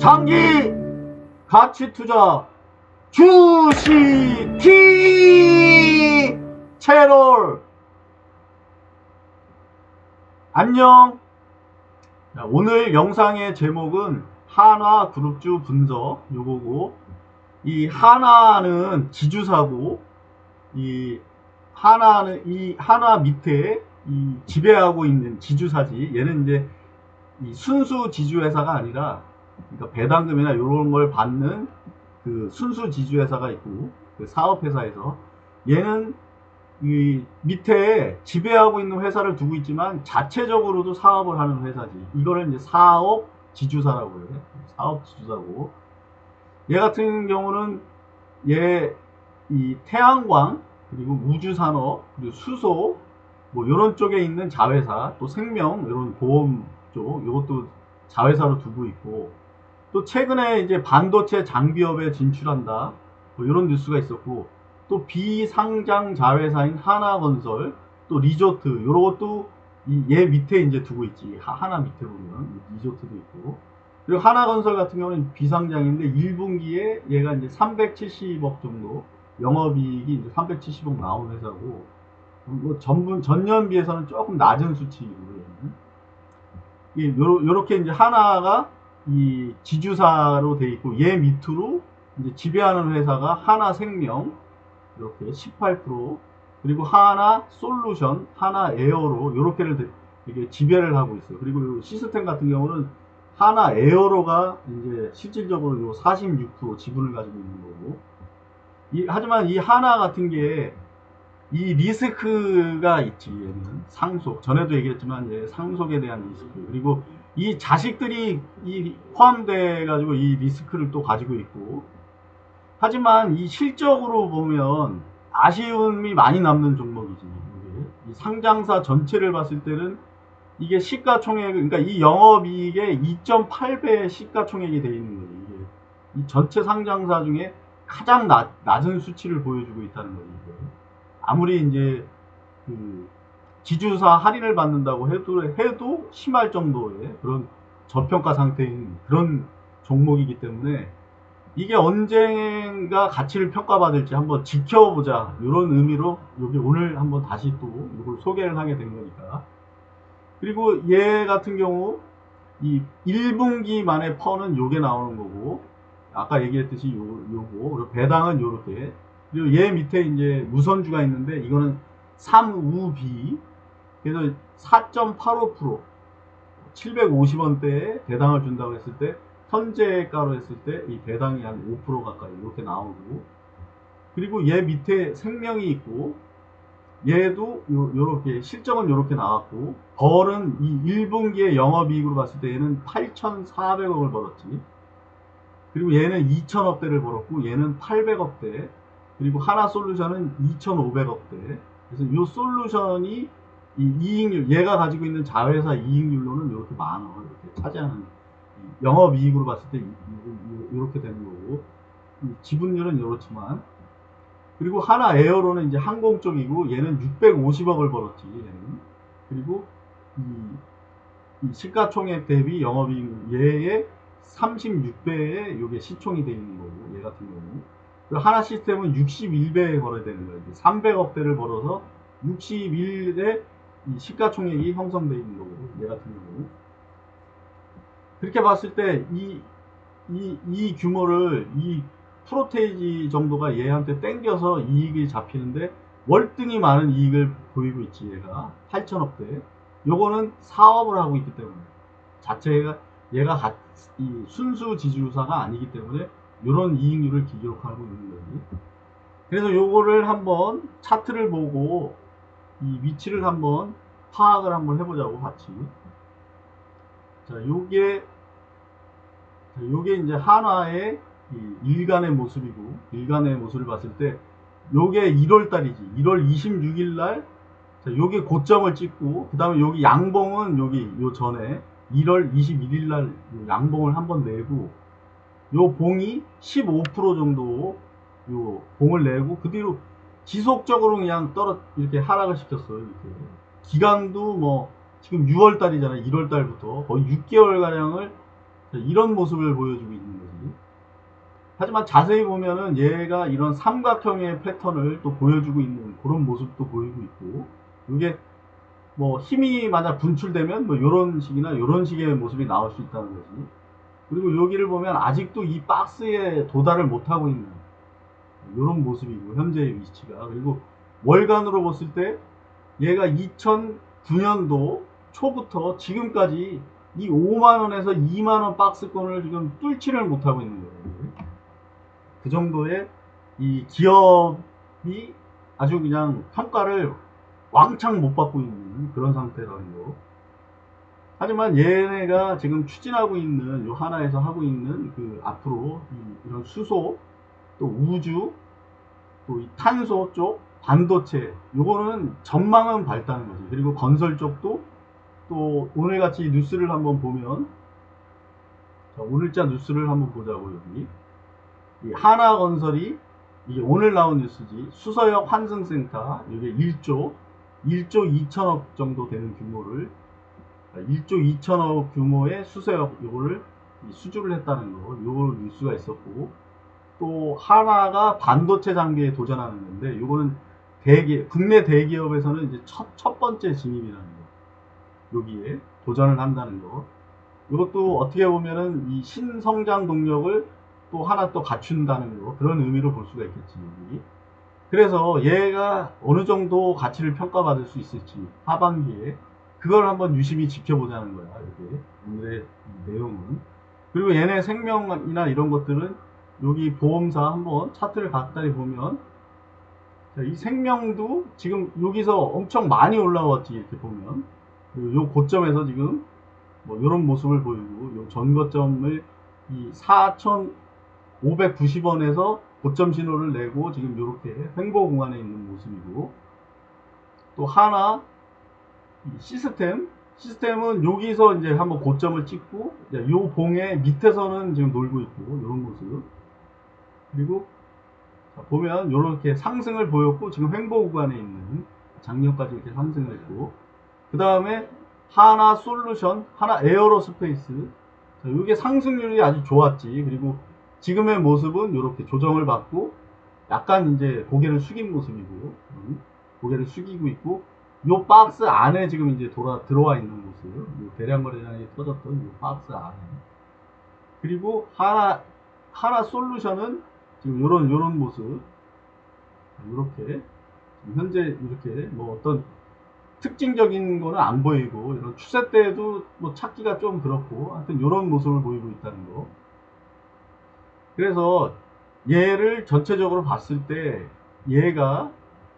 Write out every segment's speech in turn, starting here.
장기 가치 투자 주식키 채널. 안녕. 자, 오늘 영상의 제목은 한화 그룹주 분석 요거고 이 한화는 지주사고 이 한화는 이 한화 밑에 이 지배하고 있는 지주사지. 얘는 이제 이 순수 지주 회사가 아니라 그러니까 배당금이나 이런 걸 받는 그 순수 지주 회사가 있고 그 사업 회사에서 얘는 이 밑에 지배하고 있는 회사를 두고 있지만 자체적으로도 사업을 하는 회사지. 이거를 이제 사업 지주사라고 해요. 사업 지주사고. 얘 같은 경우는 얘 이 태양광 그리고 우주산업 그리고 수소 뭐 이런 쪽에 있는 자회사 또 생명 이런 보험 쪽 이것도 자회사로 두고 있고 또 최근에 이제 반도체 장비업에 진출한다. 뭐 이런 뉴스가 있었고 또 비상장 자회사인 하나건설 또 리조트 이런 것도 이얘 밑에 이제 두고 있지. 하- 하나 밑에 보면 리조트도 있고. 그리고 하나건설 같은 경우는 비상장인데 1분기에 얘가 이제 370억 정도 영업이익이 이제 370억 나온 회사고 뭐 전분 전년 비해서는 조금 낮은 수치이고 얘는. 이 요러- 요렇게 이제 하나가 이 지주사로 돼 있고 얘 밑으로 이제 지배하는 회사가 하나생명 이렇게 18% 그리고 하나 솔루션, 하나 에어로 요렇게를 대- 이게 지배를 하고 있어요. 그리고 요 시스템 같은 경우는 하나 에어로가 이제 실질적으로 요 46% 지분을 가지고 있는 거고. 이, 하지만 이 하나 같은 게 이 리스크가 있지 얘는. 상속. 전에도 얘기했지만 얘 상속에 대한 리스크. 그리고 이 자식들이 이 포함돼 가지고 이 리스크를 또 가지고 있고 하지만 이 실적으로 보면 아쉬움이 많이 남는 종목이지. 이 상장사 전체를 봤을 때는 이게 시가총액 그러니까 이 영업이익의 2.8배 시가총액이 돼 있는 거지 이게 이 전체 상장사 중에 가장 낮, 낮은 수치를 보여주고 있다는 이게. 아무리 이제 그 지주사 할인을 받는다고 해도 해도 심할 정도의 그런 저평가 상태인 그런 종목이기 때문에 이게 언젠가 가치를 평가받을지 한번 지켜보자. 이런 의미로 여기 오늘 한번 다시 또 이걸 소개를 하게 된 거니까. 그리고 얘 같은 경우 이 1분기 만에 퍼는 요게 나오는 거고 아까 얘기했듯이 요, 요거 배당은 요렇게. 그리고 얘 밑에 이제 무선주가 있는데 이거는 3우비 그래서 4.85% 750원대에 배당을 준다고 했을 때 현재가로 했을 때 이 배당이 한 5% 가까이 이렇게 나오고 그리고 얘 밑에 생명이 있고 얘도 요, 요렇게 실적은 요렇게 나왔고 벌은 이 1분기에 영업이익으로 봤을 때 얘는 8,400억을 벌었지. 그리고 얘는 2,000억대를 벌었고 얘는 800억대. 그리고 하나 솔루션은 2,500억대. 그래서 이 솔루션이 이 이익률 얘가 가지고 있는 자회사 이익률로는 이렇게 많아 이렇게 차지하는 이 영업 이익으로 봤을 때 이렇게 되는 거고 이 지분율은 이렇지만 그리고 하나 에어로는 이제 항공 쪽이고 얘는 650억을 벌었지 얘는. 그리고 이, 이 시가총액 대비 영업이익 얘의 36배에 이게 시총이 되어 있는 거고 얘 같은 경우. 그리고 하나 시스템은 61배에 벌어야 되는 거예요 300억대를 벌어서 61의 이 시가총액이 형성되어 있는 거고 얘 같은 경우 그렇게 봤을 때이 이, 이 규모를 이 프로테이지 정도가 얘한테 땡겨서 이익이 잡히는데 월등히 많은 이익을 보이고 있지 얘가. 8천억대. 요거는 사업을 하고 있기 때문에. 자체가 얘가 가- 이 순수 지주사가 아니기 때문에 이런 이익률을 기록하고 있는 거지. 그래서 요거를 한번 차트를 보고 이 위치를 한번 파악을 한번 해보자고 같이. 자 요게 자, 요게 이제 한화의 이 일간의 모습이고 일간의 모습을 봤을 때 요게 1월 달이지. 1월 26일 날 자, 요게 고점을 찍고 그 다음에 여기 양봉은 여기 요 전에 1월 21일 날요 양봉을 한번 내고 요 봉이 15% 정도 요 봉을 내고 그 뒤로 지속적으로 그냥 떨어 이렇게 하락을 시켰어요 이렇게 기간도 뭐 지금 6월 달이잖아요 1월 달부터 거의 6개월 가량을 자, 이런 모습을 보여주고 있는 거지. 하지만 자세히 보면은 얘가 이런 삼각형의 패턴을 또 보여주고 있는 그런 모습도 보이고 있고, 이게 뭐 힘이 만약 분출되면 뭐 이런 식이나 이런 식의 모습이 나올 수 있다는 거지. 그리고 여기를 보면 아직도 이 박스에 도달을 못하고 있는 이런 모습이고 현재의 위치가 그리고 월간으로 봤을 때 얘가 2009년도 초부터 지금까지 이 5만원에서 2만원 박스권을 지금 뚫지를 못하고 있는 거예요. 그 정도의 이 기업이 아주 그냥 평가를 왕창 못 받고 있는 그런 상태라는 거. 하지만 얘네가 지금 추진하고 있는 요 하나에서 하고 있는 그 앞으로 이, 이런 수소 또 우주 또이 탄소 쪽 반도체 요거는 전망은 밝다는 거지. 그리고 건설 쪽도 또 오늘같이 뉴스를 한번 보면 자, 오늘자 뉴스를 한번 보자고 여기. 이 하나건설이 이게 오늘 나온 뉴스지. 수서역 환승센터 이게 1조 1조 2천억 정도 되는 규모를 1조 2천억 규모의 수서역 요거를 수주를 했다는 거 요거 뉴스가 있었고 또 하나가 반도체 장비에 도전하는 건데 요거는 대기 국내 대기업에서는 이제 첫, 첫 번째 진입이라는 거. 여기에 도전을 한다는 거. 이것도 어떻게 보면은 이 신성장 동력을 또 하나 또 갖춘다는 거. 그런 의미로 볼 수가 있겠지 여기. 그래서 얘가 어느 정도 가치를 평가받을 수 있을지 하반기에 그걸 한번 유심히 지켜보자는 거야 이게. 오늘의 이 내용은. 그리고 얘네 생명이나 이런 것들은 여기 보험사 한번 차트를 갖다리 보면 자, 이 생명도 지금 여기서 엄청 많이 올라왔지 이렇게 보면. 그리고 요 고점에서 지금 뭐 이런 모습을 보이고 요 전고점을 이 4,590원에서 고점 신호를 내고 지금 이렇게 횡보 공간에 있는 모습이고 또 하나 이 시스템. 시스템은 여기서 이제 한번 고점을 찍고 요 봉의 밑에서는 지금 놀고 있고 이런 모습 그리고 자, 보면 이렇게 상승을 보였고 지금 횡보 구간에 있는 작년까지 이렇게 상승을 했고 그 다음에 하나 솔루션 하나 에어로스페이스. 자, 이게 상승률이 아주 좋았지. 그리고 지금의 모습은 이렇게 조정을 받고 약간 이제 고개를 숙인 모습이고 음, 고개를 숙이고 있고 요 박스 안에 지금 이제 돌아 들어와 있는 모습. 요 대량 거래량이 터졌던 요 박스 안에. 그리고 하나 하나 솔루션은 지금 요런 요런 모습. 이렇게. 현재 이렇게 뭐 어떤 특징적인 거는 안 보이고 이런 추세 때도 뭐 찾기가 좀 그렇고 하여튼 이런 모습을 보이고 있다는 거. 그래서 얘를 전체적으로 봤을 때 얘가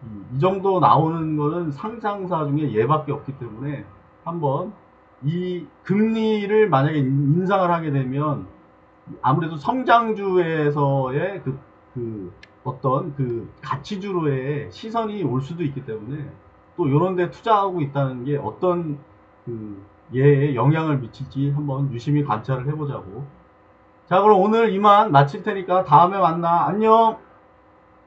이- 이 정도 나오는 거는 상장사 중에 얘밖에 없기 때문에 한번 이 금리를 만약에 인- 인상을 하게 되면 아무래도 성장주에서의 그, 그 어떤 그 가치주로의 시선이 올 수도 있기 때문에 또 이런 데 투자하고 있다는 게 어떤 그 얘에 영향을 미칠지 한번 유심히 관찰을 해보자고. 자, 그럼 오늘 이만 마칠 테니까 다음에 만나. 안녕!